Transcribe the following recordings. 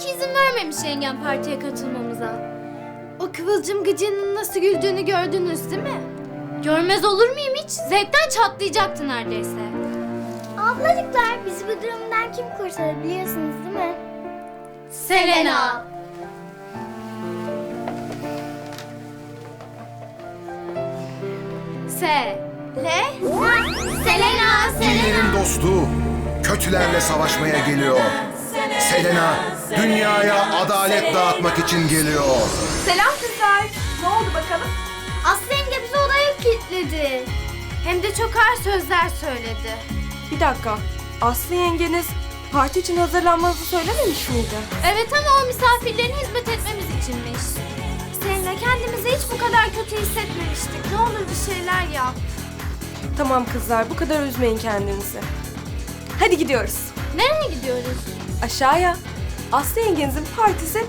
ki izin vermemiş yengem partiye katılmamıza. O kıvılcım gıcığının nasıl güldüğünü gördünüz değil mi? Görmez olur muyum hiç? Zevkten çatlayacaktı neredeyse. Ablacıklar bizi bu durumdan kim kurtarır biliyorsunuz değil mi? Selena. Se. Le? Selena, İyilerin dostu kötülerle savaşmaya geliyor. Selena dünyaya adalet dağıtmak için geliyor. Selam kızlar. Ne oldu bakalım? Aslı yenge bizi odaya kilitledi. Hem de çok ağır sözler söyledi. Bir dakika. Aslı yengeniz parti için hazırlanmanızı söylememiş miydi? Evet ama o misafirlerin hizmet etmemiz içinmiş. Selena kendimizi hiç bu kadar kötü hissetmemiştik. Ne olur bir şeyler yap. Tamam kızlar bu kadar üzmeyin kendinizi. Hadi gidiyoruz. Nereye gidiyoruz? Aşağıya. Aslı yengenizin partisi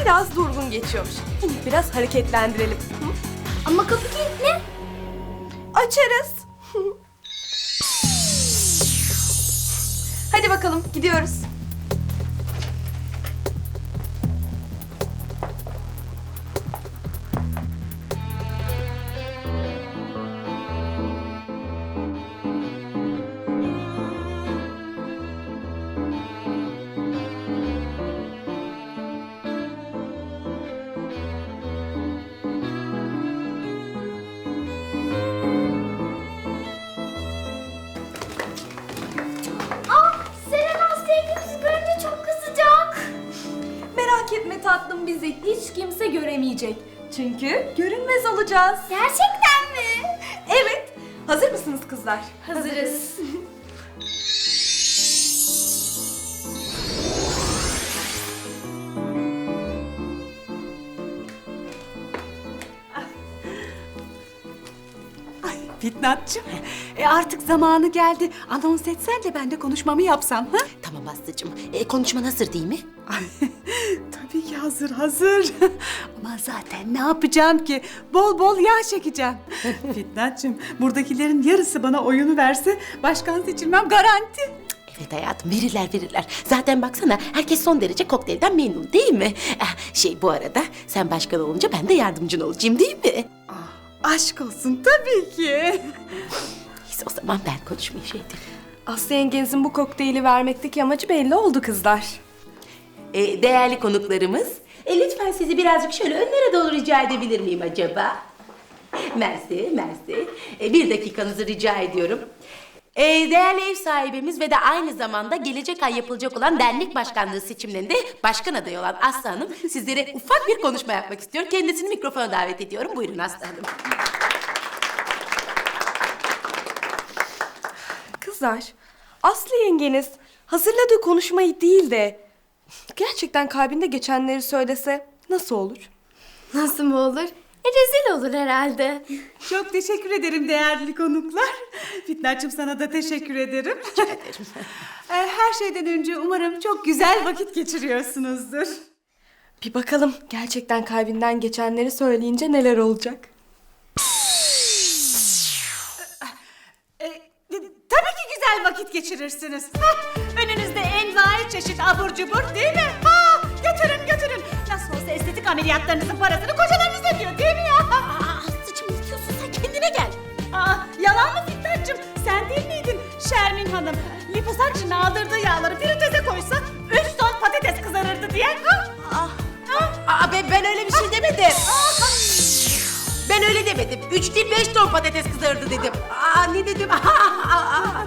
biraz durgun geçiyormuş. Şimdi biraz hareketlendirelim. Hı? Ama kapı kilitli. Açarız. Hadi bakalım gidiyoruz. Bizi hiç kimse göremeyecek. Çünkü görünmez olacağız. Gerçekten mi? Evet. Hazır mısınız kızlar? Hazırız. Ay Fitnatçım, e artık zamanı geldi. Anons etsen de ben de konuşmamı yapsam. Ha? Tamam Aslı'cığım. E, konuşman hazır değil mi? Tabii ki hazır hazır. Ama zaten ne yapacağım ki? Bol bol yağ çekeceğim. Fitnatçım, buradakilerin yarısı bana oyunu verse başkan seçilmem garanti. Evet hayatım verirler verirler. Zaten baksana herkes son derece kokteylden memnun değil mi? Ah, Şey bu arada sen başkan olunca ben de yardımcın olacağım değil mi? Aşk olsun tabii ki. Neyse o zaman ben konuşmayı şey edeyim. Aslı yengenizin bu kokteyli vermekteki amacı belli oldu kızlar. E, değerli konuklarımız, e, lütfen sizi birazcık şöyle önlere doğru rica edebilir miyim acaba? Mersi, mersi. E, bir dakikanızı rica ediyorum. E, değerli ev sahibimiz ve de aynı zamanda gelecek ay yapılacak olan dernek başkanlığı seçimlerinde başkan adayı olan Aslı Hanım sizlere ufak bir konuşma yapmak istiyor. Kendisini mikrofona davet ediyorum. Buyurun Aslı Hanım. Kızlar, Aslı yengeniz hazırladığı konuşmayı değil de gerçekten kalbinde geçenleri söylese nasıl olur? Nasıl mı olur? E rezil olur herhalde. Çok teşekkür ederim değerli konuklar. Fitnatçım sana da teşekkür ederim. E, Her şeyden önce umarım çok güzel vakit geçiriyorsunuzdur. Bir bakalım gerçekten kalbinden geçenleri söyleyince neler olacak? E, e, tabii ki güzel vakit geçirirsiniz. Hah, önünüzde envai çeşit abur cubur değil mi? Ha, götürün götürün. Nasıl olsa estetik ameliyatlarınızın parasını kocalarınız ödüyor değil mi ya? Aa, Aslı'cığım ne diyorsun sen? Kendine gel. Aa, yalan mı Fitnatçım? Sen değil miydin Şermin Hanım? Liposakçının aldırdığı yağları fritöze koysa üç ton patates kızarırdı diye. Ha? Ah. Aa, ben, ben öyle bir şey demedim. Ben öyle demedim. Üç değil beş ton patates kızardı dedim. Aa, ne dedim? Aa, aa.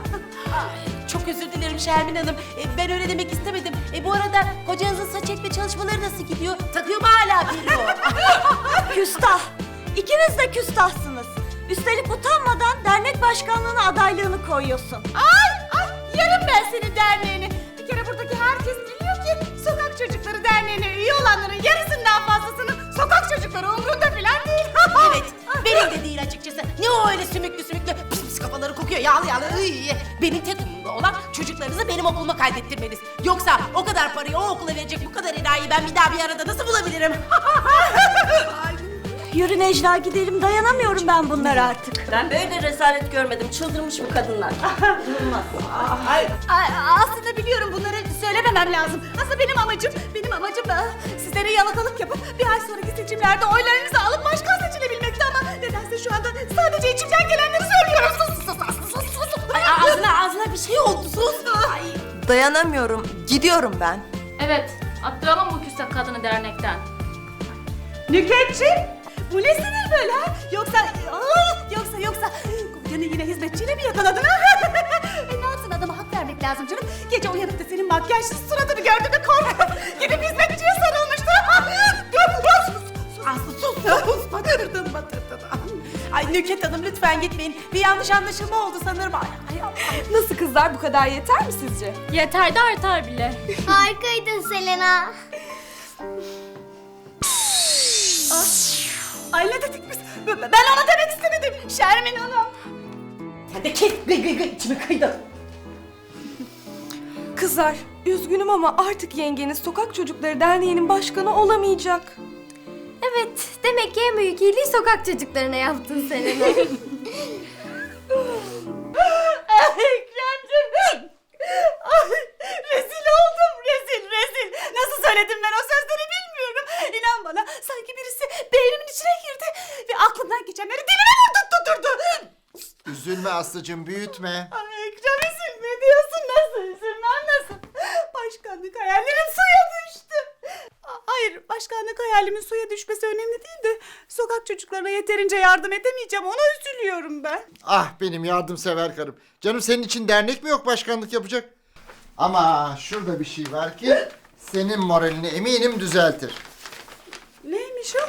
Ay, Çok özür dilerim Şermin Hanım. E, Ben öyle demek istemedim. E, bu arada kocanızın saç ekme çalışmaları nasıl gidiyor? Takıyor mu hala bir? Küstah. İkiniz de küstahsınız. Üstelik utanmadan dernek başkanlığına adaylığını koyuyorsun. Ay ay yerim ben senin derneğini. Bir kere buradaki herkes biliyor ki sokak çocukları derneğine üye olanların yarısından fazlasının sokak çocukları umrunda falan değil. evet, benim de değil açıkçası. Ne o öyle sümüklü sümüklü pis pis kafaları kokuyor yağlı yağlı. Iy. Benim tek olan çocuklarınızı benim okuluma kaydettirmeniz. Yoksa o kadar parayı o okula verecek bu kadar enayi ben bir daha bir arada nasıl bulabilirim? Yürü Necla gidelim dayanamıyorum ben bunlara artık. Ben böyle rezalet görmedim. Çıldırmış bu kadınlar. Ay, aslında biliyorum bunları söylememem lazım. Aslında benim amacım, benim amacım da sizlere yalakalık yapıp bir ay sonraki seçimlerde oylarınızı alıp başkan seçilebilmekti ama nedense şu anda sadece içimden gelenleri söylüyorum. Sus sus sus sus sus. sus. Ay ağzına ağzına bir şey oldu. Dayanamıyorum. Gidiyorum ben. Evet, attıralım bu küstah kadını dernekten. Nükhetciğim, bu ne sinir böyle ha? Yoksa, Aa, yoksa, yoksa kocanı yine hizmetçiyle mi yakaladın ha? e ne yapsın adama hak vermek lazım canım. Gece uyanıp da senin makyajsız suratını gördü de Nüket Hanım lütfen gitmeyin. Bir yanlış anlaşılma oldu sanırım. Ay, ay Allah. Nasıl kızlar bu kadar yeter mi sizce? Yeter de artar bile. Harikaydın Selena. Ay ne dedik biz? Ben ona demek istemedim. Şermin Hanım. Sen de kes gıy gıy gıy içimi kıydın. Kızlar, üzgünüm ama artık yengeniz Sokak Çocukları Derneği'nin başkanı olamayacak. Evet, demek ki en büyük iyiliği sokak çocuklarına yaptın Selena. Ekrem'cim. Ay, rezil oldum, rezil, rezil. Nasıl söyledim ben o sözleri bilmiyorum. İnan bana sanki birisi beynimin içine girdi ve aklımdan geçenleri dilime vurdurtturdu. Üzülme Aslı'cım büyütme. Ay Ekrem üzülme diyorsun nasıl üzülmem nasıl? Başkanlık hayallerim suya düştü. A- Hayır başkanlık hayalimin suya düşmesi önemli değil de sokak çocuklarına yeterince yardım edemeyeceğim ona üzülüyorum ben. Ah benim yardımsever karım. Canım senin için dernek mi yok başkanlık yapacak? Ama şurada bir şey var ki senin moralini eminim düzeltir. Neymiş o?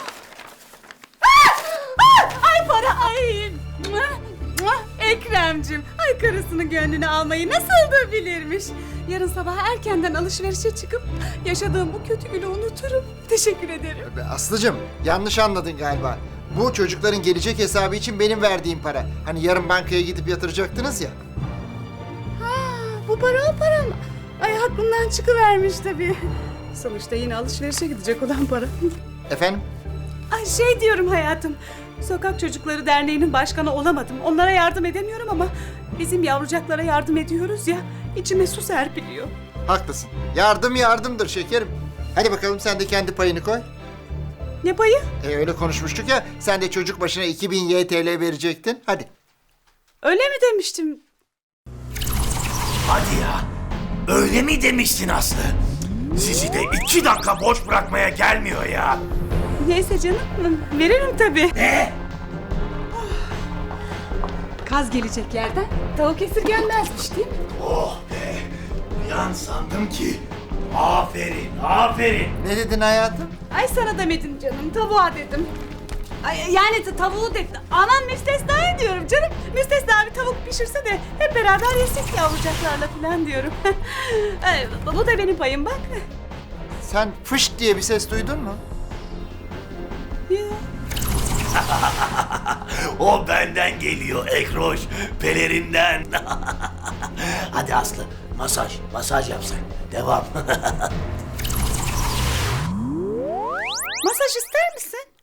Ah! Ah! Ay para ay. Mua! Mua! Ekrem'cim ay karısının gönlünü almayı nasıl da bilirmiş. Yarın sabah erkenden alışverişe çıkıp yaşadığım bu kötü günü unuturum. Teşekkür ederim. Be Aslı'cım yanlış anladın galiba. Bu çocukların gelecek hesabı için benim verdiğim para. Hani yarın bankaya gidip yatıracaktınız ya. Bu para o para mı? Ay aklımdan çıkıvermiş tabii. Sonuçta yine alışverişe gidecek olan para. Efendim? Ay şey diyorum hayatım. Sokak Çocukları Derneği'nin başkanı olamadım. Onlara yardım edemiyorum ama bizim yavrucaklara yardım ediyoruz ya. İçime su serpiliyor. Haklısın. Yardım yardımdır şekerim. Hadi bakalım sen de kendi payını koy. Ne payı? E öyle konuşmuştuk ya sen de çocuk başına 2000 YTL verecektin. Hadi. Öyle mi demiştim? Hadi ya. Öyle mi demiştin Aslı? Sizi de iki dakika boş bırakmaya gelmiyor ya. Neyse canım. Veririm tabii. Ne? Kaz gelecek yerden tavuk esirgenmezmiş değil mi? Oh be. Uyan sandım ki. Aferin, aferin. Ne dedin hayatım? Ay sana demedim canım. Tavuğa dedim. Ay, yani ta- tavuğu dedim. Aman müstesna diyorum canım. Müstesna bir tavuk pişirse de hep beraber yesek yavrucaklarla falan diyorum. Ay, bu da benim payım bak. Sen fış diye bir ses duydun mu? Ya. O benden geliyor Ekroş. Pelerinden. Hadi Aslı masaj, masaj yapsak. Devam. Masaj ister misin?